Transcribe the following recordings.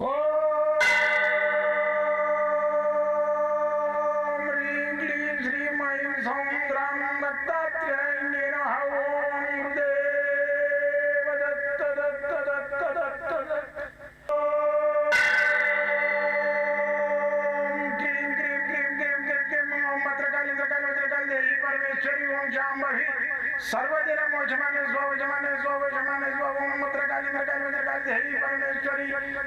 Oh!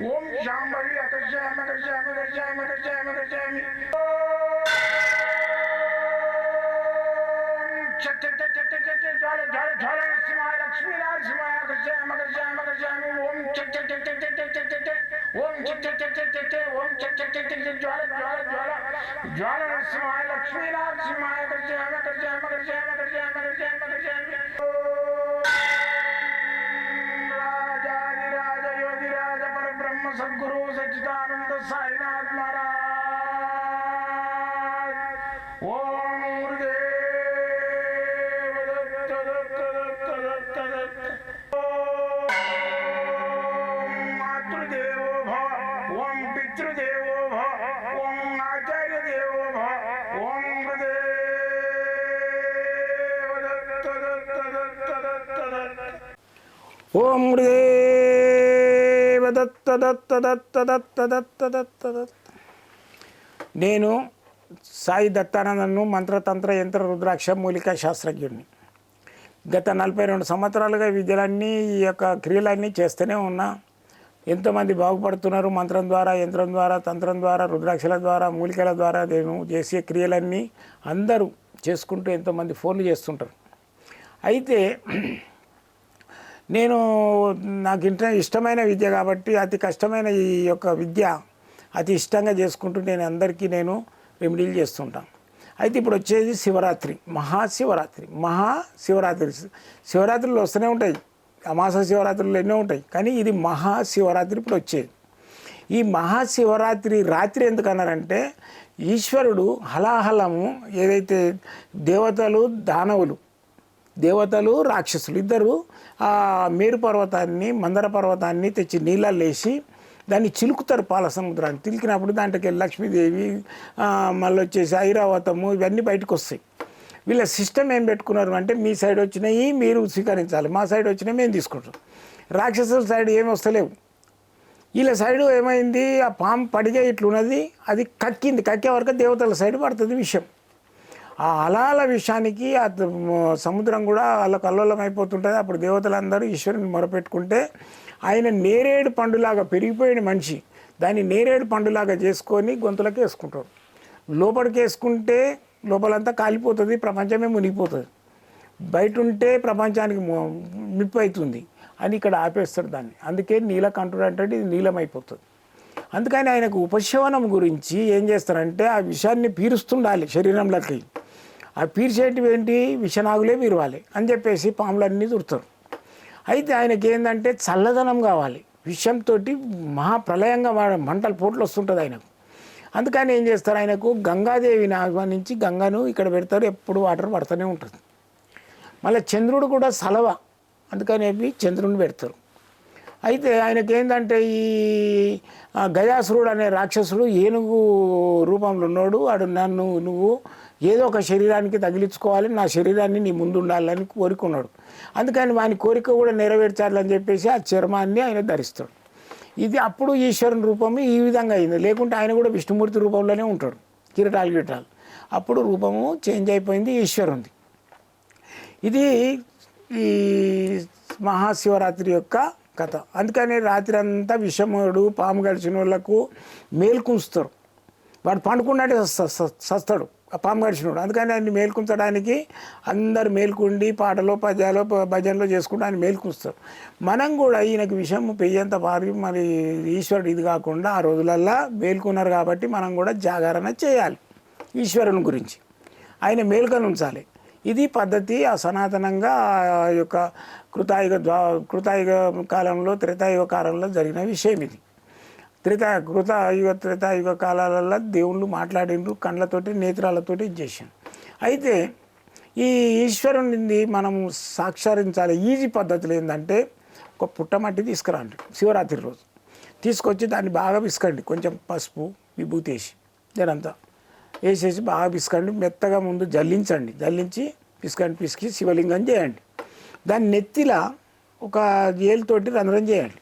ओम शाम्भवी अकर्षयाम अकर्षयाम अकर्षयाम अकर्षयाम अकर्षयामि ज्वाल ज्वाल ज्वाल सिंहाय लक्ष्मी लाल सिंहाय अकर्षयाम अकर्षयाम अकर्षयामि ओम चट चट चट चट चट चट ओम चट चट चट चट चट ओम चट चट चट चट ज्वाल ज्वाल ज्वाल ज्वाल नरसिंहाय लक्ष्मी लाल सिंहाय अकर्षयाम अकर्षयाम अकर्षयाम अकर्षयाम अकर्षयाम अकर्षयामि ఓం దత్త దత్త దత్త దత్త దత్త దత్త దత్త నేను సాయి దత్తానందను మంత్రతంత్ర యంత్ర రుద్రాక్ష మూలికా శాస్త్రజ్ఞుడిని. గత నలభై రెండు సంవత్సరాలుగా విద్యలన్నీ ఈ యొక్క క్రియలన్నీ చేస్తూనే ఉన్నా. ఎంతోమంది బాగుపడుతున్నారు మంత్రం ద్వారా యంత్రం ద్వారా తంత్రం ద్వారా రుద్రాక్షల ద్వారా మూలికల ద్వారా. నేను చేసే క్రియలన్నీ అందరూ చేసుకుంటూ ఎంతోమంది ఫోన్లు చేస్తుంటారు. అయితే నేను నాకు ఇంట ఇష్టమైన విద్య కాబట్టి అతి కష్టమైన ఈ యొక్క విద్య అతి ఇష్టంగా చేసుకుంటూ నేను అందరికీ నేను రెమెడీలు చేస్తుంటాను. అయితే ఇప్పుడు వచ్చేది శివరాత్రి మహాశివరాత్రి. మహాశివరాత్రి శివరాత్రులు వస్తూనే ఉంటాయి. అమాస శివరాత్రులు ఎన్నో ఉంటాయి. కానీ ఇది మహాశివరాత్రి ఇప్పుడు వచ్చేది. ఈ మహాశివరాత్రి రాత్రి ఎందుకన్నారంటే ఈశ్వరుడు హలాహలము ఏదైతే దేవతలు దానవులు దేవతలు రాక్షసులు ఇద్దరు ఆ మేరు పర్వతాన్ని మందర పర్వతాన్ని తెచ్చి నీళ్ళల్లో వేసి దాన్ని చిలుకుతారు పాల సముద్రాన్ని. తిలికినప్పుడు దాంట్లోకి లక్ష్మీదేవి మళ్ళీ వచ్చేసి ఐరావతము ఇవన్నీ బయటకు వస్తాయి. వీళ్ళ సిస్టమ్ ఏం పెట్టుకున్నారు అంటే మీ సైడ్ వచ్చినాయి మీరు స్వీకరించాలి మా సైడ్ వచ్చినాయి మేము తీసుకుంటాం. రాక్షసుల సైడ్ ఏమి వస్తలేవు. వీళ్ళ సైడు ఏమైంది? ఆ పాము పడిగే ఇట్లున్నది అది కక్కింది. కక్కే వరకు దేవతల సైడ్ పడుతుంది విషయం ఆ అలాల విషయానికి ఆ సముద్రం కూడా వాళ్ళ కల్లోలం అయిపోతుంటుంది. అప్పుడు దేవతలందరూ ఈశ్వరుని మొరపెట్టుకుంటే ఆయన నేరేడు పండులాగా పెరిగిపోయిన మనిషి దాన్ని నేరేడు పండులాగా చేసుకొని గొంతులకు వేసుకుంటాడు. లోపలికి వేసుకుంటే లోపలంతా కాలిపోతుంది ప్రపంచమే మునిగిపోతుంది. బయట ఉంటే ప్రపంచానికి మిప్పు అవుతుంది అని ఇక్కడ ఆపేస్తాడు దాన్ని. అందుకే నీలకంఠుడు అంటే ఇది నీలమైపోతుంది. అందుకని ఆయనకు ఉపశమనం గురించి ఏం చేస్తారంటే ఆ విషయాన్ని పీరుస్తుండాలి శరీరంలోకి. ఆ పీర్చేటివి ఏంటి? విషనాగులే విరవాలి అని చెప్పేసి పాములన్నీ దురుతారు. అయితే ఆయనకి ఏంటంటే చల్లదనం కావాలి. విషంతో మహాప్రలయంగా వాడ మంటలు పోట్లు వస్తుంటుంది ఆయనకు. అందుకని ఏం చేస్తారు? ఆయనకు గంగాదేవిని ఆహ్వానించి గంగను ఇక్కడ పెడతారు. ఎప్పుడు వాటర్ పడుతూనే ఉంటుంది. మళ్ళీ చంద్రుడు కూడా సలవ. అందుకని చంద్రుడిని చంద్రుని పెడతారు. అయితే ఆయనకి ఏంటంటే ఈ గజాసురుడు అనే రాక్షసుడు ఏనుగు రూపంలో ఉన్నాడు. వాడు నన్ను నువ్వు ఏదో ఒక శరీరానికి తగిలించుకోవాలి. నా శరీరాన్ని నీ ముందు ఉండాలని కోరుకున్నాడు. అందుకని వాని కోరిక కూడా నెరవేర్చాలని చెప్పేసి ఆ చర్మాన్ని ఆయన ధరిస్తాడు. ఇది అప్పుడు ఈశ్వరుని రూపము ఈ విధంగా అయింది. లేకుంటే ఆయన కూడా విష్ణుమూర్తి రూపంలోనే ఉంటాడు. కిరటాలు కిరటాలు అప్పుడు రూపము చేంజ్ అయిపోయింది ఈశ్వరుంది. ఇది ఈ మహాశివరాత్రి యొక్క కథ. అందుకని రాత్రి అంతా విషముడు పాము గడిచిన వాళ్ళకు మేల్కుంచుతారు వాడు పండుకున్నట్టే సస్తాడు పాము గడిచినోడు. అందుకని ఆయన మేల్కుంచడానికి అందరు మేల్కుండి పాటలో పద్యాలో భజనలో చేసుకుంటూ ఆయన మేల్కుంస్తారు. మనం కూడా ఈయనకు విషయం పెయ్యంత పారి మరి ఈశ్వరుడు ఇది కాకుండా ఆ రోజులల్లా మేల్కున్నారు కాబట్టి మనం కూడా జాగరణ చేయాలి ఈశ్వరుని గురించి. ఆయన మేల్కొని ఉంచాలి. ఇది పద్ధతి ఆ సనాతనంగా ఆ యొక్క కృతాయుగ ద్వా కృతాయుగ కాలంలో త్రేతాయుగ కాలంలో జరిగిన విషయం ఇది. త్రేతా కృతాయుగ త్రేతాయుగ కాలాలలో దేవుళ్ళు మాట్లాడిండ్రు కళ్ళతోటి నేత్రాలతోటి ఇది చేసిండు అయితే ఈ ఈశ్వరుని మనం సాక్షారించాలి. ఈజీ పద్ధతులు ఏంటంటే ఒక పుట్టమట్టి తీసుకురండి శివరాత్రి రోజు. తీసుకొచ్చి దాన్ని బాగా పిసకండి కొంచెం పసుపు విభూతేసి వేసి జరంతా వేసేసి బాగా పిసకండి మెత్తగా ముందు జల్లించండి. జల్లించి పిసకండి పిసికి శివలింగం చేయండి. దాన్ని నెత్తిల ఒక ఏలుతోటి రంధ్రం చేయండి.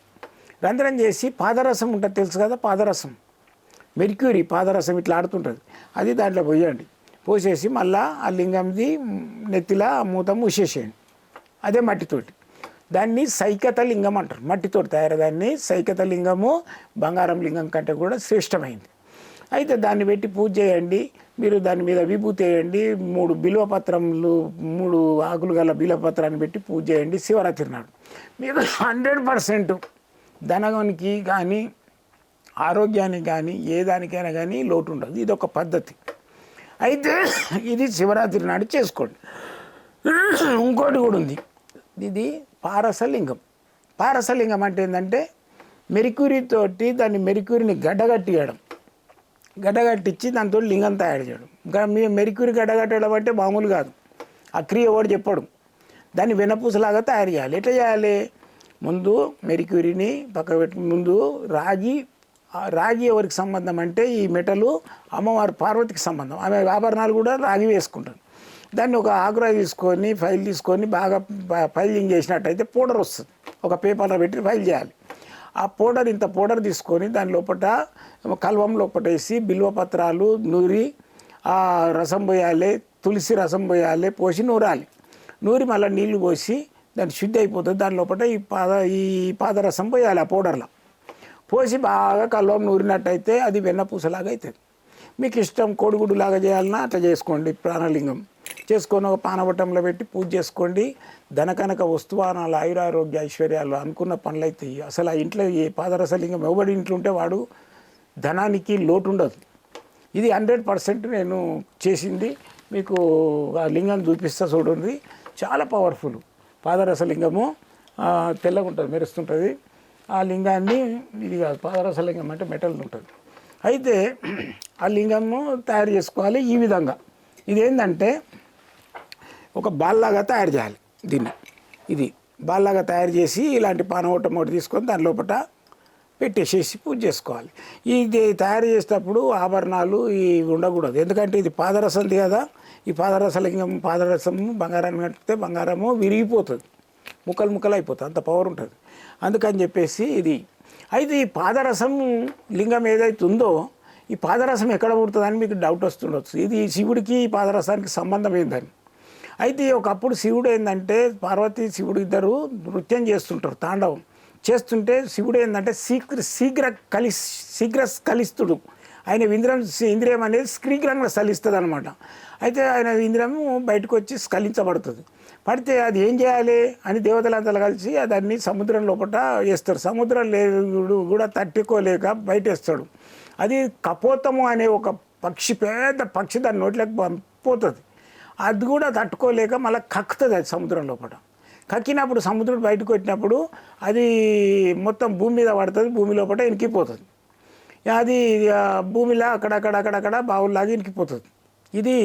రంధ్రం చేసి పాదరసం ఉంటుంది తెలుసు కదా పాదరసం? మెర్క్యూరీ పాదరసం ఇట్లా ఆడుతుంటుంది. అది దాంట్లో పోయండి. పోసేసి మళ్ళా ఆ లింగంది నెత్తిలా మూత మూసేసేయండి. అదే మట్టితోటి. దాన్ని సైకత లింగం అంటారు. మట్టితోటి తయారు దాన్ని సైకత లింగము బంగారం లింగం కంటే కూడా శ్రేష్టమైంది. అయితే దాన్ని పెట్టి పూజ చేయండి. మీరు దాని మీద విభూతి వేయండి. మూడు బిల్వపత్రములు మూడు ఆకులు గల బిల్వపత్రాన్ని పెట్టి పూజ చేయండి. శివరాత్రి నాడు. మీరు హండ్రెడ్ పర్సెంట్ ధనానికి కానీ ఆరోగ్యానికి కానీ ఏ దానికైనా కానీ లోటు ఉండదు. ఇది ఒక పద్ధతి. అయితే ఇది శివరాత్రి నాడు చేసుకోండి. ఇంకోటి కూడా ఉంది. ఇది పారసలింగం. పారసలింగం అంటే ఏంటంటే మెరిక్యూరితోటి దాన్ని మెరిక్యూరిని గడ్డగట్టియడం గడ్డగట్టించి దాంతో లింగం తయారు చేయడం. ఇంకా మీ మెరిక్యూరి గడ్డగట్టడం అంటే మామూలు కాదు. ఆ క్రియ ఎవడు చెప్పడం. దాన్ని వెనపూసలాగా తయారు చేయాలి. ఎట్లా చేయాలి? ముందు మెరిక్యూరిని పక్క పెట్టి ముందు రాగి రాగి ఎవరికి సంబంధం అంటే ఈ మెటలు అమ్మవారి పార్వతికి సంబంధం. ఆమె ఆభరణాలు కూడా రాగి వేసుకుంటారు. దాన్ని ఒక ఆగ్రా తీసుకొని ఫైల్ తీసుకొని బాగా ఫైలింగ్ చేసినట్టయితే పౌడర్ వస్తుంది. ఒక పేపర్లో పెట్టి ఫైల్ చేయాలి. ఆ పౌడర్ ఇంత పౌడర్ తీసుకొని దాని లోపల కల్వం లోపటేసి వేసి బిల్వపత్రాలు నూరి ఆ రసం పోయాలి తులసి రసం పోయాలి పోసి నూరాలి. నూరి మళ్ళీ నీళ్ళు పోసి దాన్ని శుద్ధి అయిపోతుంది. దాని లోపల ఈ పాద ఈ పాదరసం పోయాలి ఆ పౌడర్లో. పోసి బాగా కల్వం నూరినట్టయితే అది వెన్నపూసలాగా అవుతుంది మీకు ఇష్టం కోడిగుడ్డు లాగా చేయాలన్నా అట్లా చేసుకోండి ప్రాణలింగం. చేసుకొని ఒక పానవటంలో పెట్టి పూజ చేసుకోండి. ధనకనక వస్తువానాలు ఆయురారోగ్య ఐశ్వర్యాలు అనుకున్న పనులు అవుతాయి అసలు ఆ ఇంట్లో ఏ పాదరసలింగం ఎవడి ఇంట్లో ఉంటే వాడు ధనానికి లోటు ఉండదు ఇది హండ్రెడ్ పర్సెంట్ నేను చేసింది. మీకు ఆ లింగం చూపిస్తా చూడండి. చాలా పవర్ఫుల్ పాదరసలింగము. తెల్లగా ఉంటుంది మెరుస్తుంటుంది. ఆ లింగాన్ని ఇది కాదు పాదరసలింగం అంటే మెటల్ ఉంటుంది. అయితే ఆ లింగము తయారు చేసుకోవాలి ఈ విధంగా. ఇదేంటంటే ఒక బాల్లాగా తయారు చేయాలి దీన్ని. ఇది బాల్లాగా తయారు చేసి ఇలాంటి పానవటం ఒకటి తీసుకొని దాని లోపల పెట్టేసేసి పూజ చేసుకోవాలి. ఇది తయారు చేసేటప్పుడు ఆభరణాలు ఇవి ఉండకూడదు. ఎందుకంటే ఇది పాదరసంది కదా. ఈ పాదరసలింగం పాదరసము బంగారాన్ని కట్టితే బంగారము విరిగిపోతుంది. ముక్కలు ముక్కలు అయిపోతుంది అంత పవర్ ఉంటుంది. అందుకని చెప్పేసి ఇది. అయితే ఈ పాదరసం లింగం ఏదైతే ఉందో ఈ పాదరసం ఎక్కడ పుడుతుందని మీకు డౌట్ వస్తుండొచ్చు. ఇది శివుడికి ఈ పాదరసానికి సంబంధం ఏందని. అయితే ఒకప్పుడు శివుడు ఏంటంటే పార్వతి శివుడు ఇద్దరు నృత్యం చేస్తుంటారు తాండవం. చేస్తుంటే శివుడు ఏంటంటే శీఘ్ర శీఘ్ర కలి శీఘ్ర కలిస్తుడు ఆయన ఇంద్రియం ఇంద్రియం అనేది శీఘ్రంగా సలిస్తుంది అనమాట అయితే ఆయన ఇంద్రియము బయటకు వచ్చి స్కలించబడుతుంది పడితే అది ఏం చేయాలి అని దేవతలంతా కలిసి దాన్ని సముద్రం లోపల వేస్తారు. సముద్రం లేడు కూడా తట్టుకోలేక బయట వేస్తాడు అది కపోతము అనే ఒక పక్షి పెద్ద పక్షి దాని నోట్లోకి పోతుంది. అది కూడా తట్టుకోలేక మళ్ళీ కక్కుతుంది అది సముద్రం లోపల. కక్కినప్పుడు సముద్రం బయటకు వచ్చినప్పుడు అది మొత్తం భూమి మీద పడుతుంది భూమి లోపల ఇనికిపోతుంది. అది భూమిలా అక్కడక్కడ అక్కడక్కడ బావుల్లాగా ఇనికిపోతుంది. ఇది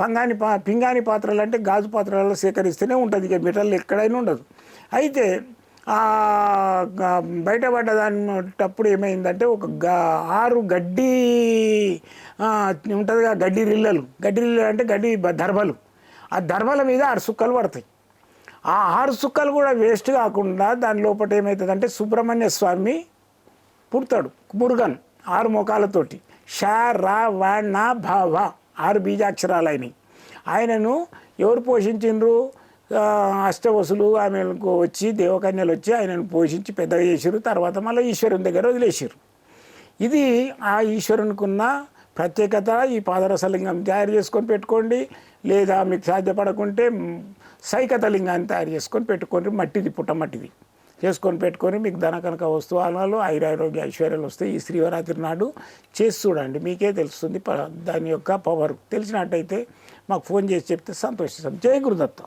పంగాని పా పింగాని పాత్రలు అంటే గాజు పాత్రలలో సేకరిస్తూనే ఉంటుంది ఇక మెటల్ ఎక్కడైనా ఉండదు. అయితే బయటపడ్డ దానిటప్పుడు ఏమైందంటే ఒక ఆరు గడ్డి ఉంటుందిగా గడ్డి రిల్లలు. గడ్డి రిల్లలు అంటే గడ్డి బ- దర్భలు. ఆ దర్భల మీద ఆరు సుక్కలు పడతాయి. ఆ ఆరు సుక్కలు కూడా వేస్ట్ కాకుండా దాని లోపల ఏమవుతుందంటే సుబ్రహ్మణ్య స్వామి పుడతాడు మురుగన్ ఆరు ముఖాలతోటి ష రా వ నా భా ఆరు బీజాక్షరాలు ఆయనను ఎవరు పోషించిండ్రు? అష్టవసులు ఆమెకు వచ్చి దేవకన్యలు వచ్చి ఆయనను పోషించి పెద్దగా చేసిరు తర్వాత మళ్ళీ ఈశ్వరుని దగ్గర వదిలేసారు ఇది ఆ ఈశ్వరునికున్న ప్రత్యేకత. ఈ పాదరసలింగం తయారు చేసుకొని పెట్టుకోండి. లేదా మీకు సాధ్యపడకుంటే సైకతలింగాన్ని సైకత లింగాన్ని తయారు చేసుకొని పెట్టుకోండి. మట్టిది పుట్ట మట్టిది. చేసుకొని పెట్టుకొని మీకు ధన కనుక వస్తువులు ఐరారోగ్య ఐశ్వర్యాలు వస్తాయి. ఈ శ్రీవరాత్రి నాడు చేసి చూడండి. మీకే తెలుస్తుంది. ప- దాని యొక్క పవర్. తెలిసినట్టయితే మాకు ఫోన్ చేసి చెప్తే సంతోషిస్తాం. జయ గురుదత్త.